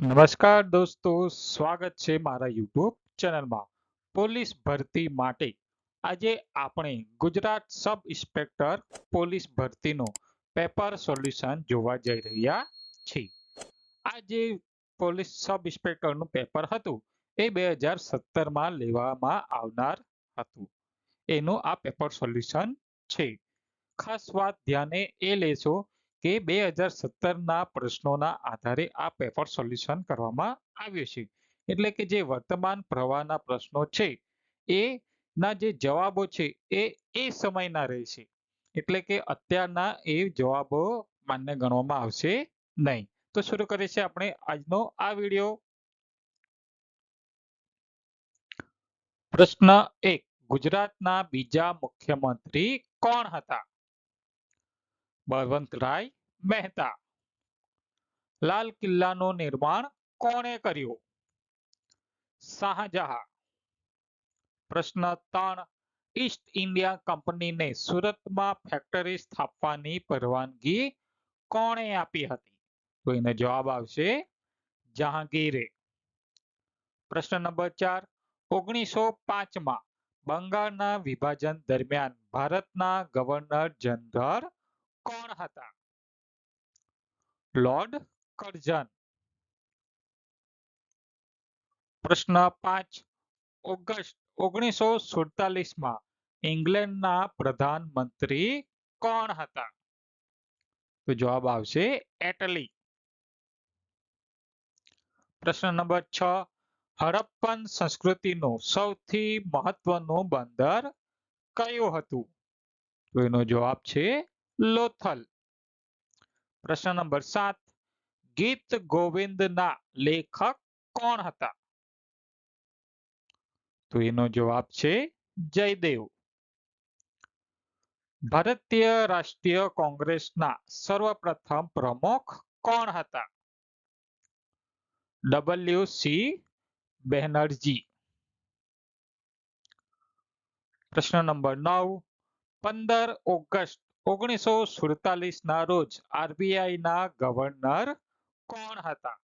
નમસ્કાર દોસ્તો, સ્વાગત છે મારા યુટ્યુબ ચેનલમાં. પોલીસ ભરતી માટે આજે આપણે ગુજરાત સબ ઇન્સ્પેક્ટર પોલીસ ભરતીનો પેપર સોલ્યુશન જોવા જઈ રહ્યા છીએ. આ જે પોલીસ સબ ઇન્સ્પેક્ટરનું પેપર હતું, એ બે હજાર સત્તરમાં લેવામાં આવનાર હતું. એનું આ પેપર સોલ્યુશન છે. ખાસ વાત ધ્યાને એ લેશો કે બે હજાર સત્તરના પ્રશ્નોના આધારે આ પેપર સોલ્યુશન કરવામાં આવ્યું છે. એટલે કે જે વર્તમાન પ્રવાહના પ્રશ્નો છે, એ ના જે જવાબો છે, એ એ સમયના રહેશે એટલે કે અત્યારના એ જવાબો માન્ય ગણવામાં આવશે નહીં. તો શરૂ કરીએ છીએ આપણે આજનો આ વીડિયો. પ્રશ્ન એક, ગુજરાતના બીજા મુખ્યમંત્રી કોણ હતા? બળવંતરાય મહેતા લાલ કિલ્લાનું નિર્માણ કોણે કર્યું શાહજહાં પ્રશ્ન ત્રણ ઈસ્ટ ઇન્ડિયા કંપનીને સુરતમાં ફેક્ટરી સ્થાપવાની પરવાનગી કોણે આપી હતી તો એનો જવાબ આવશે જહાંગીરે પ્રશ્ન નંબર ચાર ઓગણીસો પાંચમાં બંગાળના વિભાજન દરમિયાન ભારતના ગવર્નર જનરલ કોણ હતા? લોર્ડ કરઝન પ્રશ્ન પાંચ. ઓગસ્ટ ઓગણીસો સુડતાલીસમાં ઇંગ્લેન્ડના પ્રધાનમંત્રી કોણ હતા? તો જવાબ આવશે એટલી. પ્રશ્ન નંબર છ. હરપ્પન સંસ્કૃતિનું સૌથી મહત્વનું બંદર કયું હતું? તો એનો જવાબ છે લોથલ. પ્રશ્ન નંબર સાત. ગીત ગોવિંદના લેખક કોણ હતા? તો એનો જવાબ છે જયદેવ. ભારતીય રાષ્ટ્રીય કોંગ્રેસના સર્વપ્રથમ પ્રમુખ કોણ હતા? W C. બેનર્જી. પ્રશ્ન નંબર નવ. પંદર ઓગસ્ટ ઓગણીસો સુડતાલીસ ના રોજ આરબીઆઈ ના ગવર્નર કોણ હતા?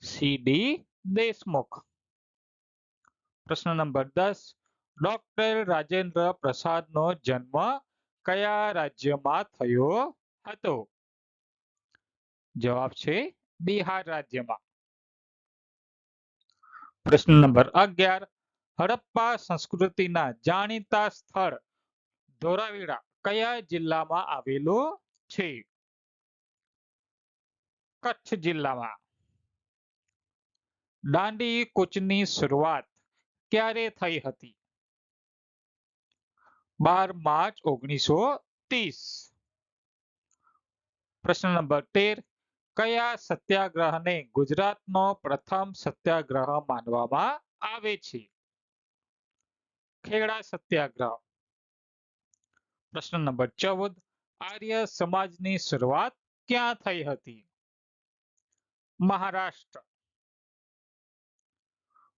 સીડી દેશમુખ. પ્રશ્ન નંબર દસ, ડોક્ટર રાજેન્દ્ર પ્રસાદ નો જન્મ કયા રાજ્યમાં થયો હતો? જવાબ છે બિહાર રાજ્યમાં. પ્રશ્ન નંબર અગિયાર, હડપ્પા સંસ્કૃતિના જાણીતા સ્થળ ધોરાવીરા કયા જિલ્લામાં આવેલું છે? કચ્છ જિલ્લામાં. દાંડી કૂચની શરૂઆત ક્યારે થઈ હતી? બાર માર્ચ ઓગણીસો ત્રીસ. પ્રશ્ન નંબર તેર, કયા સત્યાગ્રહને ગુજરાતનો પ્રથમ સત્યાગ્રહ માનવામાં આવે છે? ખેડા સત્યાગ્રહ. પ્રશ્ન નંબર ચૌદ, આર્ય સમાજની શરૂઆત ક્યાં થઈ હતી? મહારાષ્ટ્ર.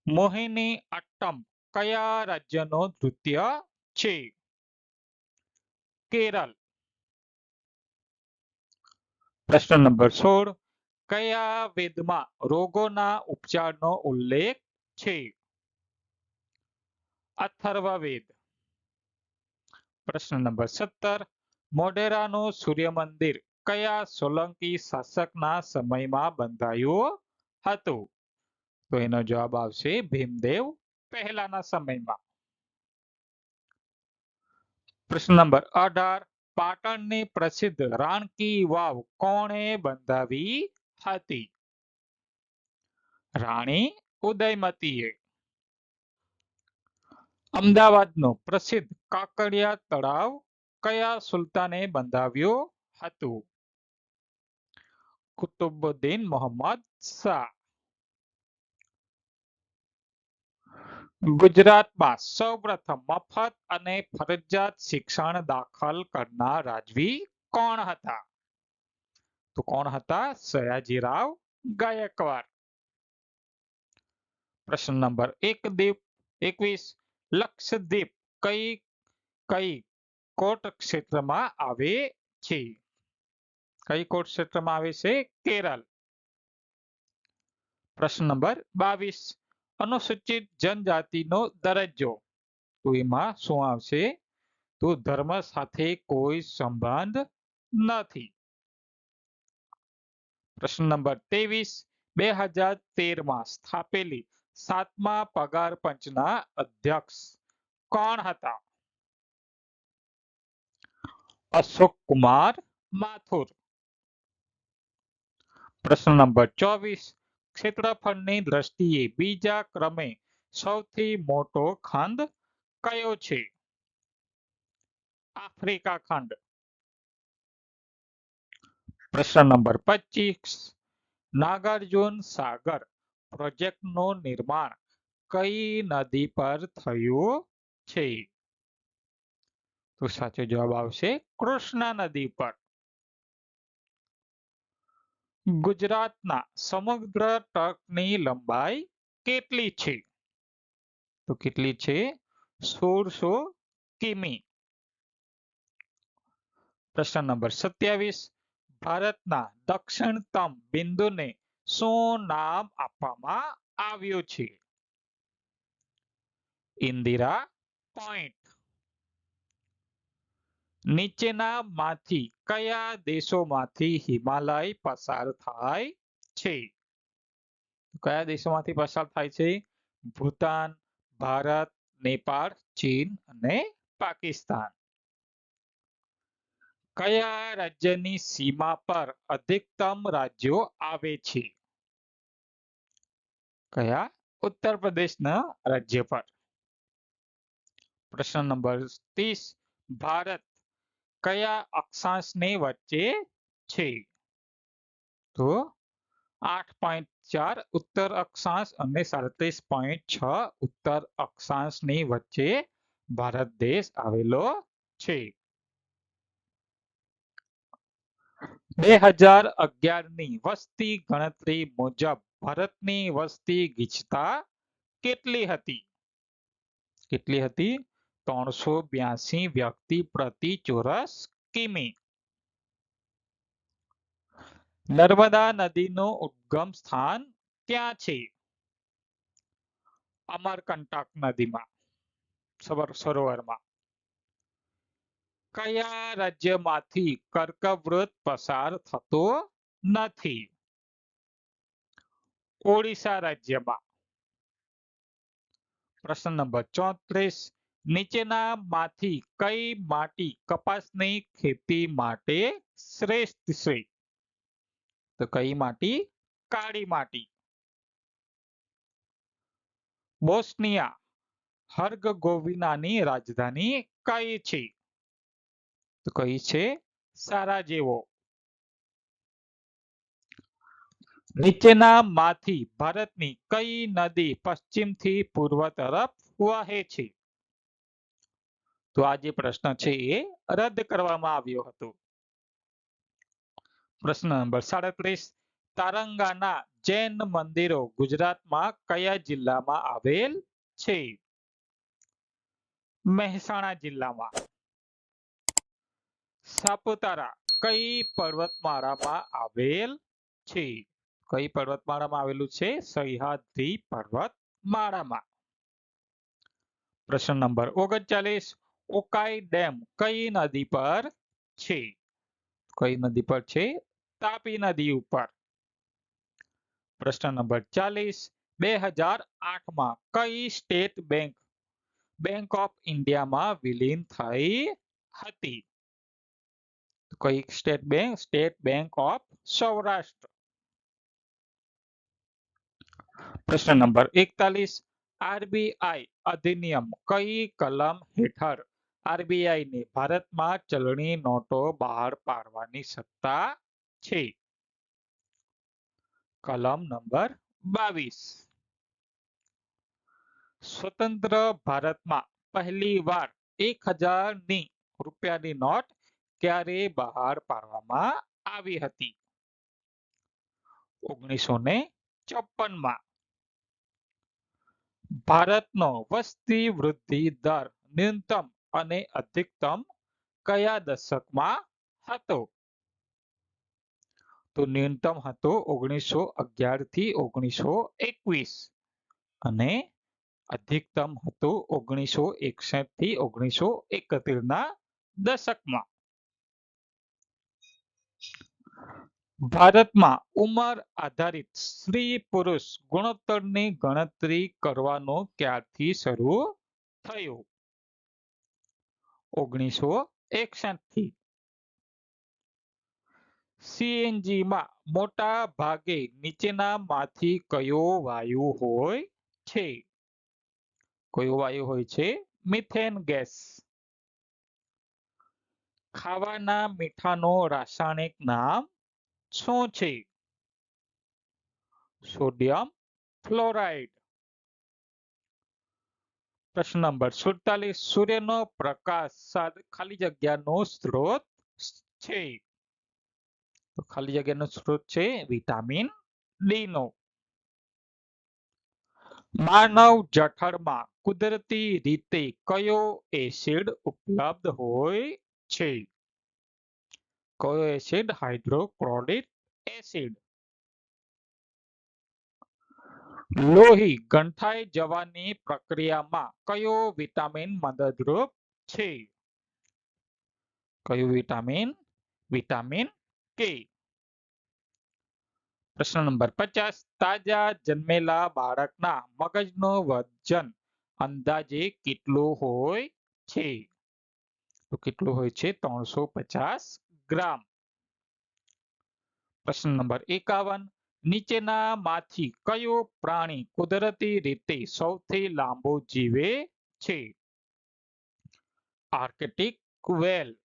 મોહિની અટ્ટમ કયા રાજ્યનો નૃત્ય છે? કેરળ. પ્રશ્ન નંબર સોળ, કયા વેદમાં રોગોના ઉપચારનો ઉલ્લેખ છે? અથર્વવેદ. પ્રશ્ન નંબર સત્તર. મોઢેરાનું સૂર્ય મંદિર કયા સોલંકી શાસકના સમયમાં બંધાયું હતું? તો એનો જવાબ આવશે ભીમદેવ પહેલાના સમયમાં. પ્રશ્ન નંબર અઢાર. પાટણની પ્રસિદ્ધ રાણકી વાવ કોણે બંધાવી હતી? રાણી ઉદયમતીએ. અમદાવાદનું પ્રસિદ્ધ કાકડિયા તળાવ કયા સુલતાને બંધાવ્યું હતું? કુતુબુદ્દીન મોહમ્મદ શાહ. ગુજરાતમાં સૌપ્રથમ મફત અને ફરજિયાત શિક્ષણ દાખલ કરનાર રાજવી કોણ હતા? તો કોણ હતા? સયાજીરાવ ગાયકવાડ. પ્રશ્ન નંબર એક દીપ એકવીસ લક્ષદ્વીપ કઈ કઈ કોટ ક્ષેત્રમાં આવે છે? કઈ કોટ ક્ષેત્રમાં આવે છે? કેરળ. પ્રશ્ન નંબર બાવીસ. અનુસૂચિત જનજાતિનો દરજ્જો. તો એમાં શું આવશે? તો ધર્મ સાથે કોઈ સંબંધ નથી. પ્રશ્ન નંબર ત્રેવીસ. બે હજાર તેરમાં સ્થાપેલી સાતમા પગાર પંચના અધ્યક્ષ કોણ હતા? અશોક કુમાર માથુર. પ્રશ્ન નંબર ચોવીસ. ક્ષેત્રફળની દ્રષ્ટિએ બીજા ક્રમે સૌથી મોટો ખંડ કયો છે? આફ્રિકા ખંડ. પ્રશ્ન નંબર પચીસ. નાગાર્જુન સાગર. પ્રોજેક્ટનું નિર્માણ કઈ નદી પર થયું છે? તો સાચો જવાબ આવશે કૃષ્ણા નદી પર. ગુજરાતના સમગ્ર તટની લંબાઈ કેટલી છે? તો કેટલી છે? સોળસો કિમી. પ્રશ્ન નંબર સત્યાવીસ. ભારતના દક્ષિણતમ બિંદુને શું નામ આપવામાં આવ્યું છે? ઇન્દિરા પોઈન્ટ. નીચેના માંથી કયા દેશોમાંથી હિમાલય પસાર થાય છે? કયા દેશોમાંથી પસાર થાય છે? ભૂતાન, ભારત, નેપાળ, ચીન અને પાકિસ્તાન. કયા રાજ્યની સીમા પર અધિકતમ રાજ્યો આવે છે? કયા ઉત્તર પ્રદેશના રાજ્ય પર પ્રશ્ન નંબર ત્રીસ, ભારત કયા અક્ષાંશની વચ્ચે છે? તો આઠ પોઈન્ટ ચાર ઉત્તર અક્ષાંશ અને સાડત્રીસ પોઈન્ટ છ ઉત્તર અક્ષાંશની વચ્ચે ભારત દેશ આવેલો છે. બે હજાર અગિયારની વસ્તી ગણતરી મુજબ ભારતની વસ્તી ગીચતા કેટલી હતી? કેટલી હતી? ત્રણસો બ્યાસી વ્યક્તિ પ્રતિ ચોરસ કિમી. નર્મદા નદીનું ઉદ્ગમ સ્થાન ક્યાં છે? અમરકંટક નદીમાં સરોવર- સરોવરમાં. કયા રાજ્યમાંથી કર્કવૃત પસાર થતો નથી? ઓડિશા રાજ્યમાં. પ્રશ્ન નંબર ચોત્રીસ. નીચેના માંથી કઈ માટી કપાસની ખેતી માટે શ્રેષ્ઠ છે? તો કઈ માટી? કાળી માટી. બોસ્નિયા હર્ગગોવિનાની રાજધાની કઈ છે? તો કઈ છે? સારાજેવો નીચેના માંથી ભારતની કઈ નદી પશ્ચિમથી પૂર્વ તરફ વહે છે? તો આ જે પ્રશ્ન છે એ રદ કરવામાં આવ્યો હતો. પ્રશ્ન નંબર સાડત્રીસ, તારંગાના જૈન મંદિરો ગુજરાતમાં કયા જિલ્લામાં આવેલ છે? મહેસાણા જિલ્લામાં. સાપુતારા કઈ પર્વતમાળામાં આવેલ છે? કઈ પર્વતમાળામાં આવેલું છે? સહ્યાદ્રી પર્વતમાળામાં પ્રશ્ન નંબર ઓગણચાલીસ. ઉકાઈ ડેમ કઈ નદી પર છે? કઈ નદી પર છે? તાપી નદી ઉપર. પ્રશ્ન નંબર ચાલીસ. બે હજાર આઠમાં કઈ સ્ટેટ બેંક બેંક ઓફ ઇન્ડિયામાં વિલીન થઈ હતી? કઈ state bank? State bank of Saurashtra. પ્રશ્ન નંબર એકતાલીસ, આરબીઆઈ અધિનિયમ કઈ કલમ હેઠળ આરબીઆઈ ને ભારતમાં ચલણી નોટો બહાર પાડવાની સત્તા છે? કલમ નંબર બાવીસ. સ્વતંત્ર ભારતમાં પહેલી વાર એક હજારની રૂપિયાની નોટ ક્યારે બહાર પાડવામાં આવી હતી? ઓગણીસો ને ચોપનમાં ભારતનો વસ્તી વૃદ્ધિ દર ન્યૂનતમ અને અધિકતમ કયા દશકમાં હતો? તો ન્યૂનતમ હતો ઓગણીસો અગિયારથી ઓગણીસો એકવીસ અને અધિકતમ હતો ઓગણીસો એકસઠથી ઓગણીસો એકતેર ના દશકમાં. ભારતમાં ઉંમર આધારિત સ્ત્રી પુરુષ ગુણોત્તરની ગણતરી કરવાનો ક્યારથી શરૂ થયો? ઓગણીસો એકસઠથી મોટા ભાગે નીચેનામાંથી કયો વાયુ હોય છે? કયો વાયુ હોય છે? Methane gas. ખાવાના મીઠાનો રાસાયણિક નામ શું છે? Sodium fluoride. પ્રશ્ન નંબર સુડતાલીસ. સૂર્યનો પ્રકાશ ખાલી જગ્યાનો સ્ત્રોત છે. તો ખાલી જગ્યાનો સ્ત્રોત છે વિટામિન ડી નો માનવ જઠરમાં કુદરતી રીતે કયો એસિડ ઉપલબ્ધ હોય છે? કયો એસિડ હાઇડ્રોક્લોરિક એસિડ? લોહી ગંઠાઈ જવાની પ્રક્રિયામાં કયો વિટામિન મદદરૂપ છે? કયું વિટામિન? વિટામિન કે? પ્રશ્ન નંબર પચાસ. તાજા જન્મેલા બાળકના મગજનું વજન અંદાજે કેટલું હોય છે? તો કેટલું હોય છે? ત્રણસો પચાસ ગ્રામ. પ્રશ્ન નંબર એકાવન. નીચેનામાંથી કયો પ્રાણી કુદરતી રીતે સૌથી લાંબો જીવે છે? Arctic whale.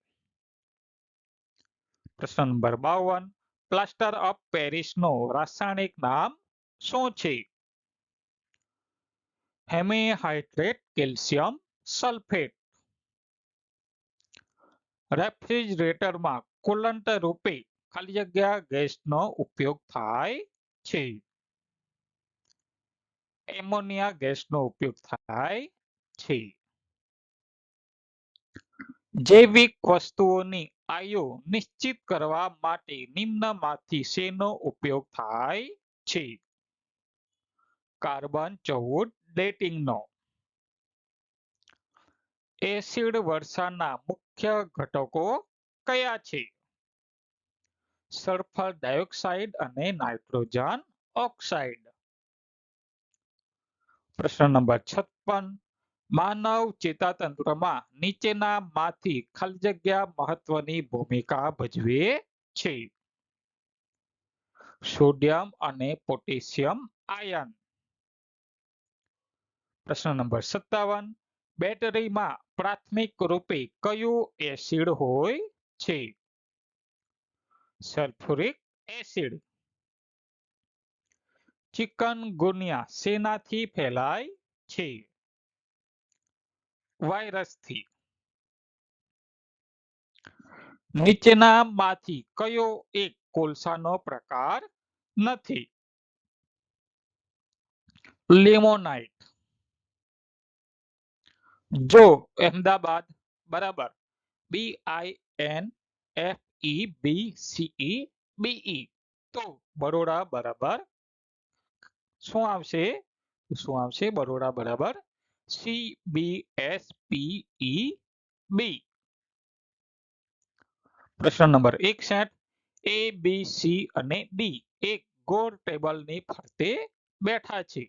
પ્રશ્ન નંબર બાવન. પ્લાસ્ટર ઓફ પેરિસનો રાસાયણિક નામ શું છે? હેમેહાઇડ્રેટ કેલ્શિયમ સલ્ફેટ. રેફ્રિજરેટરમાં કુલંટ રૂપે ખાલી જગ્યા ગેસનો ઉપયોગ થાય છે. એમોનિયા ગેસનો ઉપયોગ થાય છે. જૈવિક વસ્તુઓની આયુ નિશ્ચિત કરવા માટે નિમ્નમાંથી શેનો ઉપયોગ થાય છે. કાર્બન ચૌદ ડેટિંગ નો એસિડ વર્ષાના મુખ્ય ઘટકો કયા છે? સલ્ફર ડાયોક્સાઇડ અને નાઇટ્રોજન ઓક્સાઇડ. પ્રશ્ન નંબર છપ્પન. માનવ ચેતાતંત્રમાં નીચેનામાંથી ખાલી જગ્યા મહત્વની ભૂમિકા ભજવે છે. સોડિયમ અને પોટેશિયમ આયન. પ્રશ્ન નંબર સત્તાવન. બેટરીમાં પ્રાથમિક રૂપે કયું એસિડ હોય છે? Sulphuric acid. ચિકનગુનિયા શેનાથી ફેલાય છે. વાયરસથી. નીચેનામાંથી કયો એક કોલસાનો પ્રકાર નથી? લિમોનાઇટ. જો અહેમદાબાદ બરાબર. B I N F E B C E B E તો બરોડા બરાબર. શું આવશે? શું આવશે? બરોડા બરાબર. સી બી એસ પી ઈ બી પ્રશ્ન નંબર એકસઠ એ બી સી અને ડી એક ગોળ ટેબલની ફરતે બેઠા છે.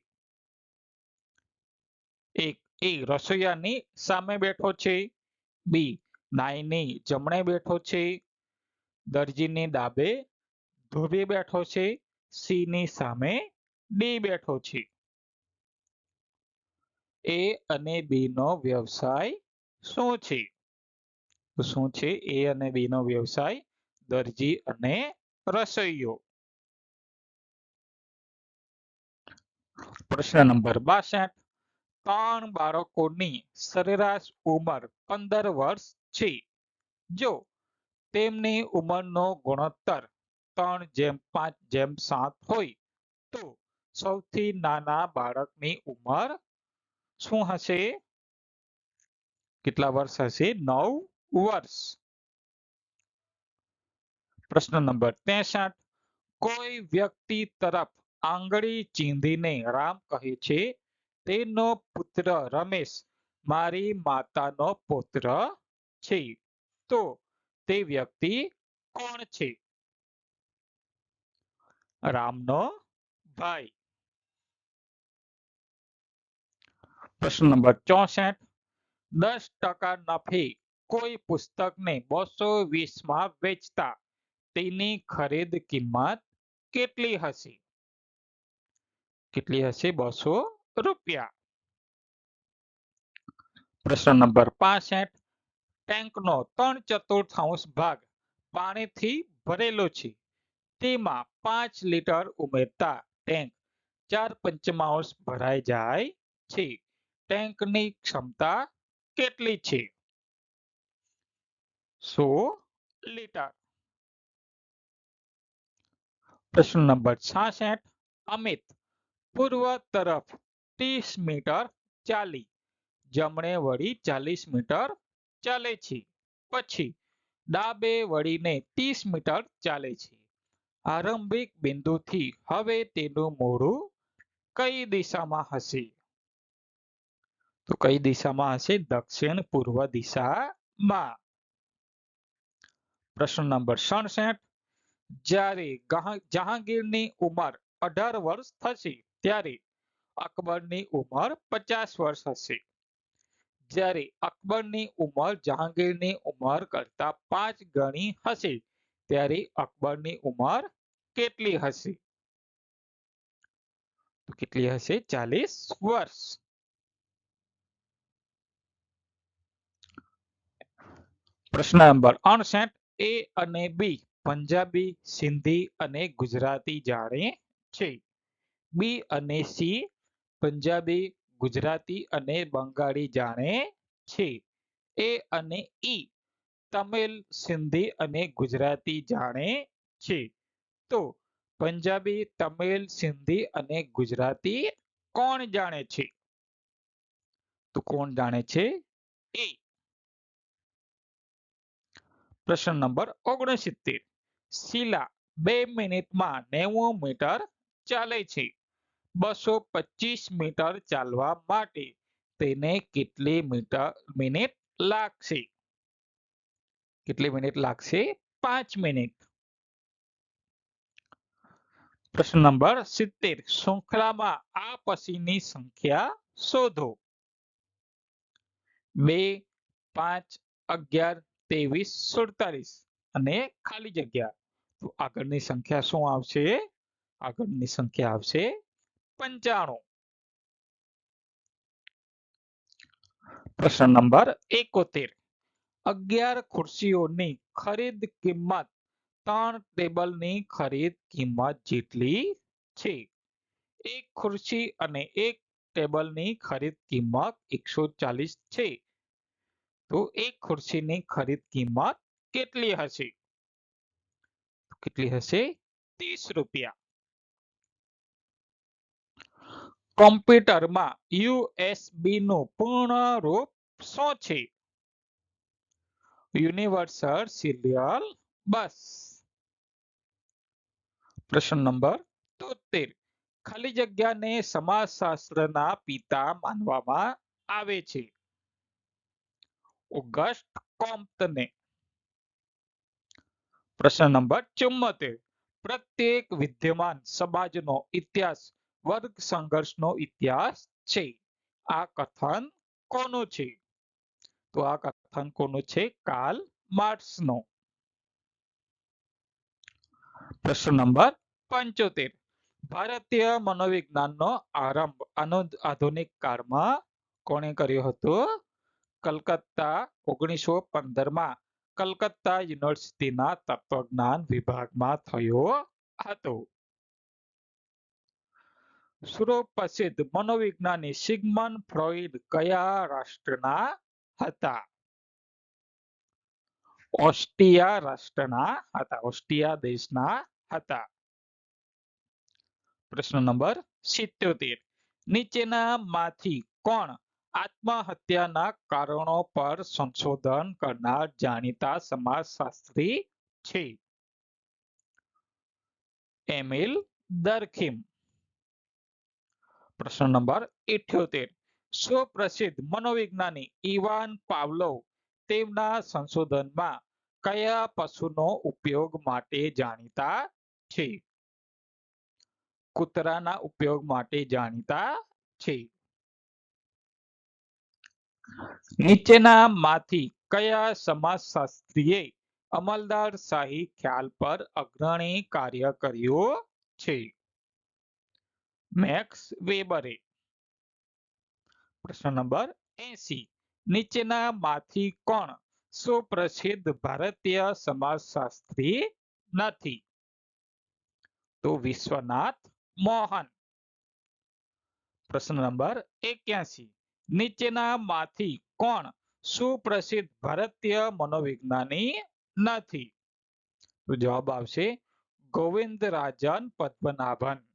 એક એ રસોઈયાની સામે બેઠો છે. બી નાઈની જમણે બેઠો છે. દરજીની ડાબે ધોબે બેઠો છે. સી સામે ડી બેઠો છે. એ અને બી નો વ્યવસાય શું છે? શું છે? એ અને બી નો વ્યવસાય દરજી અને રસોઈયો. પ્રશ્ન નંબર બાસઠ. ત્રણ બાળકોની સરેરાશ ઉંમર પંદર વર્ષ છે. જો તેમની ઉંમરનો ગુણોત્તર ત્રણ જેમ પાંચ જેમ સાત હોય, તો સૌથી નાના બાળકની ઉંમર શું હશે? કેટલા વર્ષ હશે? નવ વર્ષ. પ્રશ્ન નંબર 63 કોઈ વ્યક્તિ તરફ આંગળી ચીંધીને રામ કહે છે તેનો પુત્ર રમેશ મારી માતાનો પુત્ર છે. તો તે વ્યક્તિ કોણ છે? રામનો ભાઈ. પ્રશ્ન નંબર ચોસઠ. દસ ટકા નફે કોઈ પુસ્તકને બસો વીસમાં વેચતા તેની ખરીદ કિંમત કેટલી હશે? કેટલી હશે? બસો રૂપિયા પ્રશ્ન નંબર પાસઠ ટેન્કનો ત્રણ ચતુર્થાંશ ભાગ પાણીથી ભરેલો છે તેમાં પાંચ લીટર ઉમેરતા ટેન્ક ચાર પંચમાંશ ભરાઈ જાય છે ટેન્કની ક્ષમતા કેટલી છે સો લીટર પ્રશ્ન નંબર છાસઠ અમિત પૂર્વ તરફ ત્રીસ મીટર ચાલી. જમણે વળી ચાલીસ મીટર ચાલે છે. પછી ડાબે વળીને ત્રીસ મીટર ચાલે છે. આરંભિક બિંદુથી હવે તેનું મોઢું કઈ દિશામાં હશે? તો કઈ દિશામાં હશે? દક્ષિણ પૂર્વ દિશામાં. પ્રશ્ન નંબર સડસઠ. જ્યારે જહાંગીરની ઉંમર અઢાર વર્ષ થશે, ત્યારે અકબરની ઉંમર પચાસ વર્ષ હશે. જ્યારે અકબરની ઉંમર જહાંગીરની ઉંમર કરતા પાંચ ગણી હશે, ત્યારે અકબરની ઉંમર કેટલી હશે? કેટલી હશે? ચાલીસ વર્ષ. પ્રશ્ન નંબર અણસઠ, એ અને બી પંજાબી, સિંધી અને ગુજરાતી જાણે છે. બી અને સી પંજાબી, ગુજરાતી અને બંગાળી જાણે છે. એ અને ઈ તમિલ, સિંધી અને ગુજરાતી જાણે છે. તો પંજાબી, તમિલ, સિંધી અને ગુજરાતી કોણ જાણે છે? તો કોણ જાણે છે? એ. પ્રશ્ન નંબર ઓગણસિત્તેર. શીલા બે મિનિટમાં નેવું મીટર ચાલે છે. બસો પચીસ મીટર ચાલવા માટે તેને કેટલી મીટર, મિનિટ લાગશે? કેટલી મિનિટ લાગશે? પાંચ મિનિટ. પ્રશ્ન નંબર સિત્તેર. શૃંખલામાં આ પછીની સંખ્યા શોધો. બે, પાંચ, અગિયાર, ત્રેવીસ, સુડતાલીસ અને ખાલી જગ્યા. તો આગળની સંખ્યા શું આવશે? આગળની સંખ્યા આવશે પંચાણું. પ્રશ્ન નંબર એકોતેર. અગિયાર ખુરશીઓની ખરીદ કિંમત ત્રણ ટેબલની ખરીદ કિંમત જેટલી છે. એક ખુરશી અને એક ટેબલની ખરીદ કિંમત એકસો ચાલીસ છે. તો એક ખુરશીની ખરીદ કિંમત કેટલી હશે? કેટલી હશે? ત્રીસ રૂપિયા. કોમ્પ્યુટરમાં યુએસબી નું પૂર્ણ રૂપ શું છે? યુનિવર્સલ સિરિયલ બસ પ્રશ્ન નંબર તોતેર. ખાલી જગ્યાને સમાજશાસ્ત્રના પિતા માનવામાં આવે છે. ઓગસ્ટ કોમ્પ્ટને પ્રશ્ન નંબર ચુમ્મોતેર પ્રત્યેક વિદ્યમાન સમાજનો ઇતિહાસ વર્ગ સંઘર્ષનો ઇતિહાસ છે. આ કથન કોનું છે? તો આ કથન કોનું છે? કાલ માર્ક્સનો. પ્રશ્ન નંબર પંચોતેર. ભારતીય મનોવિજ્ઞાનનો આરંભ આનો આધુનિક કાળમાં કોણે કર્યો હતો? કલકત્તા ઓગણીસો માં કલકત્તા યુનિવર્સિટીના તત્વજ્ઞાન વિભાગમાં થયો હતો. સુપ્રસિદ્ધ મનોવિજ્ઞાની સિગમન ફ્રોઈડ કયા રાષ્ટ્રના હતા? ઓસ્ટ્રિયા રાષ્ટ્રના હતા, ઓસ્ટ્રિયા દેશના હતા. પ્રશ્ન નંબર સિત્યોતેર. નીચેનામાંથી કોણ આત્મહત્યાના કારણો પર સંશોધન કરનાર જાણીતા સમાજશાસ્ત્રી છે? Emile Durkheim. પ્રશ્ન નંબર ઇઠ્યોતેર. સુપ્રસિદ્ધ મનોવિજ્ઞાની ઇવાન પાવલોવ તેમના સંશોધનમાં કયા પશુનો ઉપયોગ માટે જાણીતા છે? કૂતરાના ઉપયોગ માટે જાણીતા છે. નીચેના માંથી કયા સમાજશાસ્ત્રીએ અમલદાર શાહી ખ્યાલ પર અગ્રણી કાર્ય કર્યું છે? મેક્સ વેબરે પ્રશ્ન નંબર એસી નીચેના માંથી કોણ સુપ્રસિદ્ધ ભારતીય સમાજશાસ્ત્રી નથી તો વિશ્વનાથ મોહન પ્રશ્ન નંબર એક્યાસી નીચેના માંથી કોણ સુપ્રસિદ્ધ ભારતીય મનોવિજ્ઞાની નથી તો જવાબ આવશે ગોવિંદરાજન પદ્મનાભન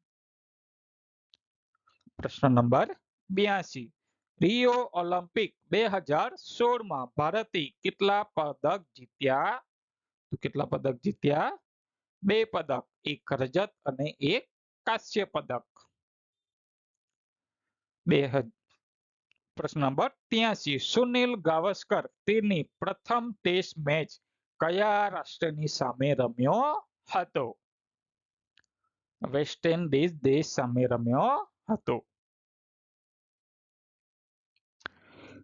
પ્રશ્ન નંબર બ્યાસી રિયો ઓલિમ્પિક બે હજાર સોળમાં ભારતે કેટલા પદક જીત્યા તો કેટલા પદક જીત્યા બે પદક એક રજત અને એક કાંસ્ય પદક બે હજ- પ્રશ્ન નંબર ત્યાસી સુનિલ ગાવસ્કર તેની પ્રથમ ટેસ્ટ મેચ કયા રાષ્ટ્રની સામે રમ્યો હતો વેસ્ટ ઇન્ડિઝ દેશ સામે રમ્યો હતો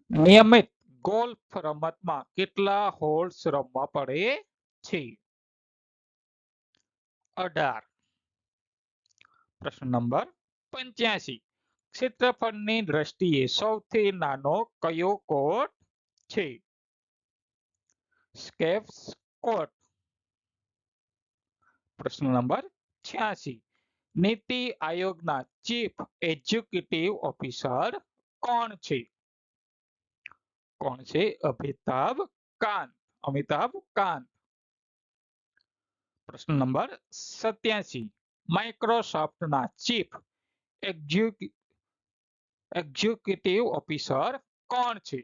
નિયમિત ગોલ્ફ રમતમાં કેટલા હોલ્સ રમવા પડે છે? અઢાર. પ્રશ્ન નંબર પંચ્યાસી. ક્ષેત્રફળની દ્રષ્ટિએ સૌથી નાનો કયો કોટ છે? સ્કેપ્સ કોટ પ્રશ્ન નંબર છ્યાસી. નીતિ આયોગના ચીફ એક્ઝિક્યુટિવ ઓફિસર કોણ છે? કોણ છે અમિતાભ કાંત અમિતાભ કાંત પ્રશ્ન નંબર સત્યાસી માઇક્રોસોફ્ટના ચીફ એક્ઝિક્યુટિવ ઓફિસર કોણ છે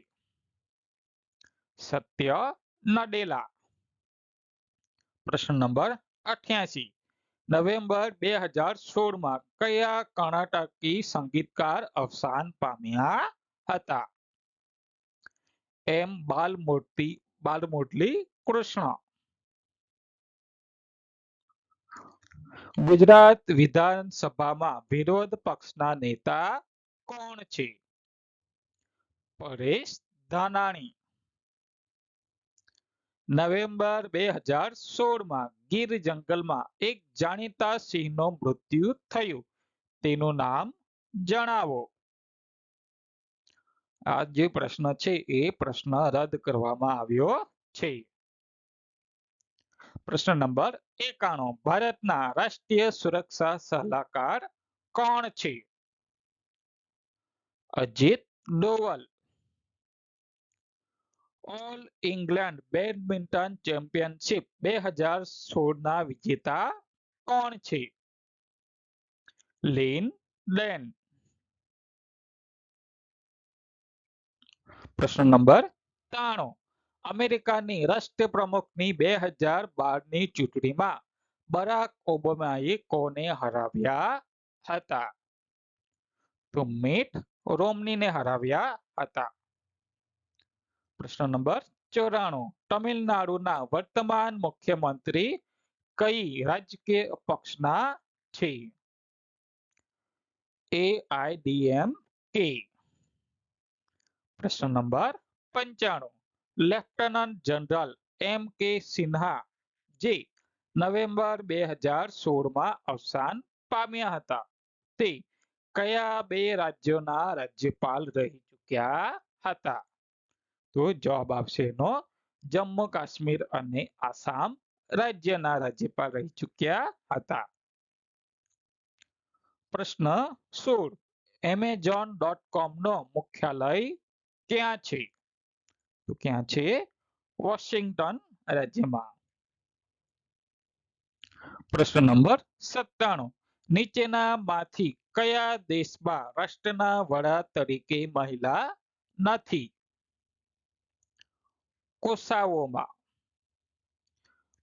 સત્ય નડેલા પ્રશ્ન નંબર અઠ્યાસી નવેમ્બર બે હજાર સોળમાં કયા કર્ણાટકી સંગીતકાર અવસાન પામ્યા હતા એમ બાલમૂર્તિ બાલમુરલી કૃષ્ણ ગુજરાત વિધાનસભામાં વિરોધ પક્ષના નેતા કોણ છે? પરેશ ધાનાણી. નવેમ્બર બે હજાર સોળમાં ગીર જંગલમાં એક જાણીતા સિંહનું મૃત્યુ થયું. તેનું નામ જણાવો. આ જે પ્રશ્ન છે એ પ્રશ્ન રદ કરવામાં આવ્યો છે. પ્રશ્ન નંબર એકાણું. ભારતના રાષ્ટ્રીય સુરક્ષા સલાહકાર કોણ છે? Ajit Doval all England badminton championship બે હજાર સોળ ના વિજેતા કોણ છે? લીન ડેન. પ્રશ્ન નંબર ત્રાણું. અમેરિકાની રાષ્ટ્ર પ્રમુખની બે હજાર બારની ચૂંટણીમાં બરાક ઓબામાએ કોને હરાવ્યા હતા? તો મિટ રોમનીને હરાવ્યા હતા. પ્રશ્ન નંબર ચોરાણું. તમિલનાડુના વર્તમાન મુખ્યમંત્રી કઈ રાજકીય પક્ષના છે? એઆઈડીએમ કે પ્રશ્ન નંબર પંચાણું. લેફ્ટનન્ટ જનરલ એમ કે સિન્હા જે નવેમ્બર બે હજાર સોળમાં અવસાન પામ્યા હતા. તે કયા બે રાજ્યોના રાજ્યપાલ રહી ચૂક્યા હતા? તો જવાબ આવશે એનો, જમ્મુ કાશ્મીર અને આસામ રાજ્યના રાજ્યપાલ રહી ચૂક્યા હતા. પ્રશ્ન સોળ. એમેઝોન ડોટ કોમ નો મુખ્યાલય ક્યાં છે? તો ક્યાં છે? વોશિંગ્ટન રાજ્યમાં. પ્રશ્ન નંબર સત્તાણું. નીચેનામાંથી કયા દેશમાં રાષ્ટ્રના વડા તરીકે મહિલા નથી? કોસાવોમાં.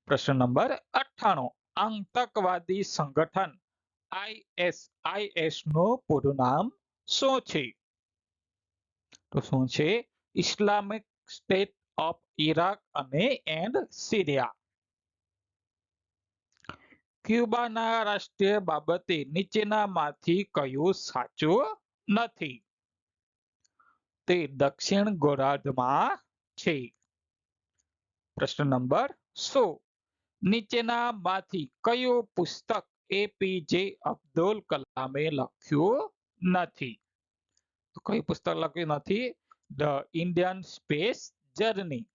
પ્રશ્ન નંબર અઠ્ઠાણું. આતંકવાદી સંગઠન આઈએસઆઈએસનું પૂરું નામ શું છે? તો શું છે? ઇસ્લામિક સ્ટેટ ઓફ ઇરાક અને એન્ડ સિરિયા ક્યુબાના રાષ્ટ્રીય બાબતે નીચેનામાંથી કયું સાચું નથી? તે દક્ષિણ ગોરાર્ધમાં છે. પ્રશ્ન નંબર સો. નીચેનામાંથી કયું પુસ્તક એપીજે અબ્દુલ કલામે લખ્યું નથી? તો કયું પુસ્તક લખ્યું નથી? The Indian space journey.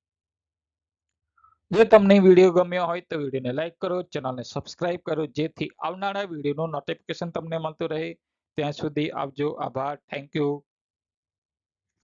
જો તમને વીડિયો ગમ્યો હોય તો વિડીયોને લાઈક કરો, ચેનલને સબસ્ક્રાઇબ કરો, જેથી આવનારા વિડીયોનું નોટિફિકેશન તમને મળતું રહે. ત્યાં સુધી આવજો. આભાર. Thank you.